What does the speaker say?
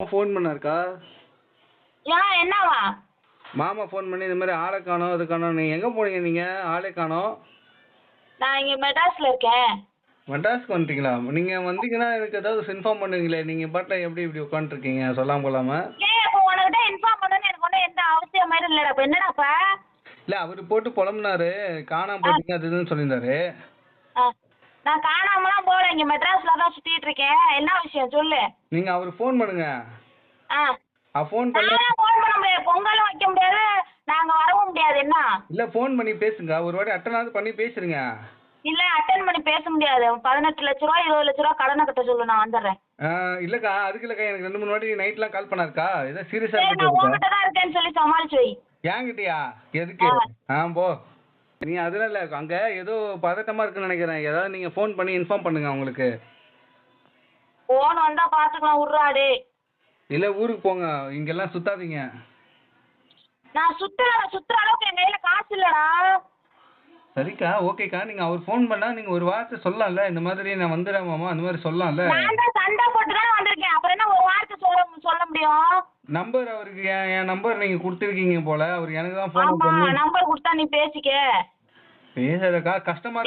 Phone பண்ணாருக்கா? என்னவா? மாமா phone பண்ணி இந்த மாதிரி ஆளை காணோம் அது காணோம். நீங்கள் எங்கே போனீங்க நீங்கள் ஆளே காணோம். நான் இங்க மெட்ராஸ்ல இருக்கேன். மெட்ராஸ்க்கு வந்துட்டீங்களா? நீங்கள் வந்தீங்கன்னா எனக்கு ஏதாவது இன்ஃபார்ம் பண்ணுவீங்களே. நீங்கள் பாட்டில் எப்படி இப்படி உட்காந்துருக்கீங்க சொல்லாம கொள்ளாமல் ஏன் இப்போ உனக்கிட்ட இன்ஃபார்ம் பண்ணணும்னு எனக்கு ஒன்றும் எந்த அவசியம் மாதிரி இல்லைடா இப்போ என்னடாப்பா இல்லை அவர் போட்டு புலம்புனாரு. காணாம போயிட்டீங்க அது இதுன்னு சொல்லியிருந்தாரு. ஆ, நான் காணாமலாம் போகல இங்க மெட்ராஸ்ல தான் சுத்திட்டு இருக்கேன். என்ன விஷயம்? சொல்லு. நீங்கள் அவர் ஃபோன் பண்ணுங்க. ஆ. ஃபோன் பண்ண ஃபோன் பண்ண முடியாது. பொங்கலும் வைக்க முடியாது. நாங்க வரவும் முடியாது. என்ன? இல்லை ஃபோன் பண்ணி பேசுங்க. ஒரு வாட்டி அட்டனாவது பண்ணி பேசுறீங்க இல்ல அட்டன் பண்ணி பேச முடியாது. பதினெட்டு லட்ச ரூபா இருபது லட்ச ரூபா கடனை கட்ட சொல்லு. நான் வந்துடுறேன். இல்லைக்கா அதுக்கு இல்லைக்கா எனக்கு ரெண்டு மூணு வாட்டி நைட்லாம் கால் பண்ணாருக்கா ஏதோ சீரியஸாக சரி நான் இருக்கா உங்ககிட்ட தான் இருக்கேன்னு சொல்லி சமாளிச்சு வை. ஏங்கிட்டயா? எதுக்கு? ஆ போ. நீ அதெல்லாம் இல்லை அங்கே ஏதோ பதட்டமாக இருக்குன்னு நினைக்கிறேன். ஏதாவது நீங்கள் ஃபோன் பண்ணி இன்ஃபார்ம் பண்ணுங்க அவங்களுக்கு. போன் வந்தா பாத்துக்கலாம் விட்றாடே இல்லை ஊருக்கு போங்க. இங்கெல்லாம் சுத்தாதீங்க. நான் சுத்தல சுத்துற அளவுக்கு என் கையில காசு இல்லடா. சரிக்கா ஓகேக்கா. நீங்கள் அவர் ஃபோன் பண்ணால் நீங்கள் ஒரு வார்த்தை சொல்லலாம்ல. இந்த மாதிரி நான் வந்துடுறேன் மாமா அந்த மாதிரி சொல்லலாம்ல. நான் தான் சண்டை போட்டு தானே வந்திருக்கேன். அப்புறம் என்ன ஒரு வார்த்தை சொல்ல சொல்ல முடியும்? நம்பர் அவருக்கு என் என் நம்பர் நீங்கள் கொடுத்துருக்கீங்க போல. அவர் எனக்கு தான் ஃபோன் ஆமா பண்ணி நம்பர் கொடுத்தா நீ பேசிக்க. ఏం చదువుకా కస్టమర్